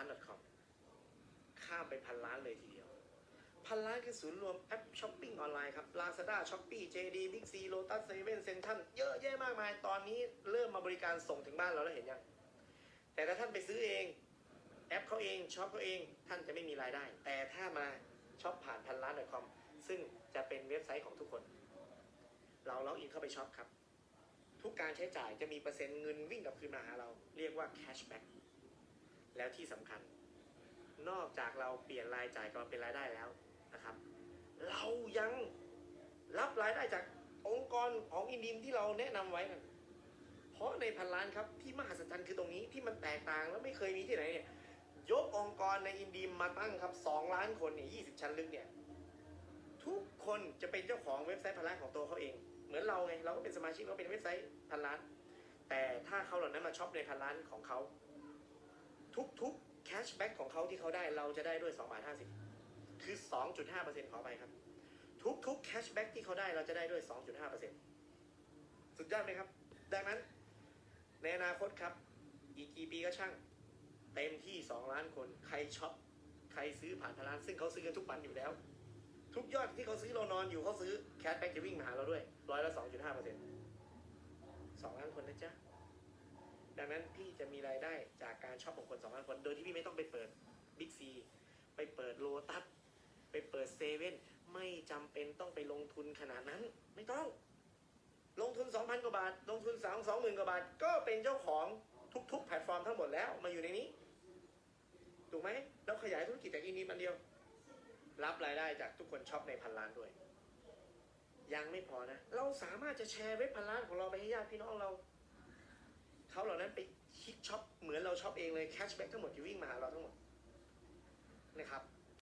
าน .com ข้ามไปพันล้านเลยทีเดียว พันล้านคือศูนย์รวมแอปช้อปปิ้งออนไลน์ครับ Lazada Shopee JD Big C Lotus 7 Central เยอะแยะมากมาย ตอนนี้เริ่มมาบริการส่งถึงบ้านเราแล้วเห็นยัง แต่ถ้าท่านไปซื้อเอง แอปเขาเองช็อปเขาเองท่านจะไม่มีรายได้ แต่ถ้ามาช็อปผ่านพันล้าน .com ซึ่งจะเป็นเว็บไซต์ของทุกคน เราล็อกอินเข้าไปช็อปครับ ทุกการใช้จ่ายจะมีเปอร์เซ็นต์เงินวิ่งกลับคืนมาหาเรา เรียกว่า cashback แล้วที่สำคัญ นอกจากเราเปลี่ยนรายจ่ายกลับมาเป็นรายได้แล้วนะครับ เรายังรับรายได้จากองค์กรของอินดิมที่เราแนะนำไว้นั่นเพราะในพันล้านครับที่มหัศจรรย์คือตรงนี้ที่มันแตกต่างแล้วไม่เคยมีที่ไหนเนี่ยยกองค์กรในอินดีมมาตั้งครับ2ล้านคนเนี่ย20ชั้นลึกเนี่ยทุกคนจะเป็นเจ้าของเว็บไซต์พันล้านของตัวเขาเอง เหมือนเราไงเราก็เป็นสมาชิกเราเป็นเว็บไซต์พันล้าน แต่ถ้าเขาเหล่านั้นมาช็อปในพันล้านของเขา ทุกๆแคชแบ็กของเขาที่เขาได้เราจะได้ด้วย2บาท50 คือ 2.5%ขอไปครับ ทุกๆแคชแบ็กที่เขาได้เราจะได้ด้วย 2.5%สุดยอดไหมครับ ดังนั้น ในอนาคตครับ อีกกี่ปีก็ช่าง เต็มที่ 2 ล้านคนใครช็อปใครซื้อผ่านพันล้านซึ่งเขาซื้อกันทุกวันอยู่แล้ว ทุกยอดที่เขาซื้อเรานอนอยู่เขาซื้อแคชแบ็กจะวิ่งมาหาเราด้วยร้อยละ2.5เปอร์เซ็นต์สองล้านคนนะจ๊ะดังนั้นพี่จะมีรายได้ สองล้านคนโดยที่พี่ไม่ต้องไปเปิดบิ๊กซีไปเปิดโลตัสไปเปิดเซเว่นไม่จำเป็นต้องไปลงทุนขนาดนั้น ไม่ต้อง ลงทุน2,000กว่าบาท ลงทุน3 2 0 0 0 0กว่าบาท ก็เป็นเจ้าของทุก ๆ แพลตฟอร์มทั้งหมดแล้วมาอยู่ในนี้ ถูกไหมแล้วขยายธุรกิจจากอินดีมันเดียว รับรายได้จากทุกคนช็อปในพันล้านด้วย ยังไม่พอนะ เราสามารถจะแชร์เว็บพันล้านของเราไปให้ญาติพี่น้องเราเขาเหล่านั้นไป คิดช็อปเหมือนเราช็อปเองเลยแคชแบ็กทั้งหมดที่วิ่งมาหาเราทั้งหมดนะครับ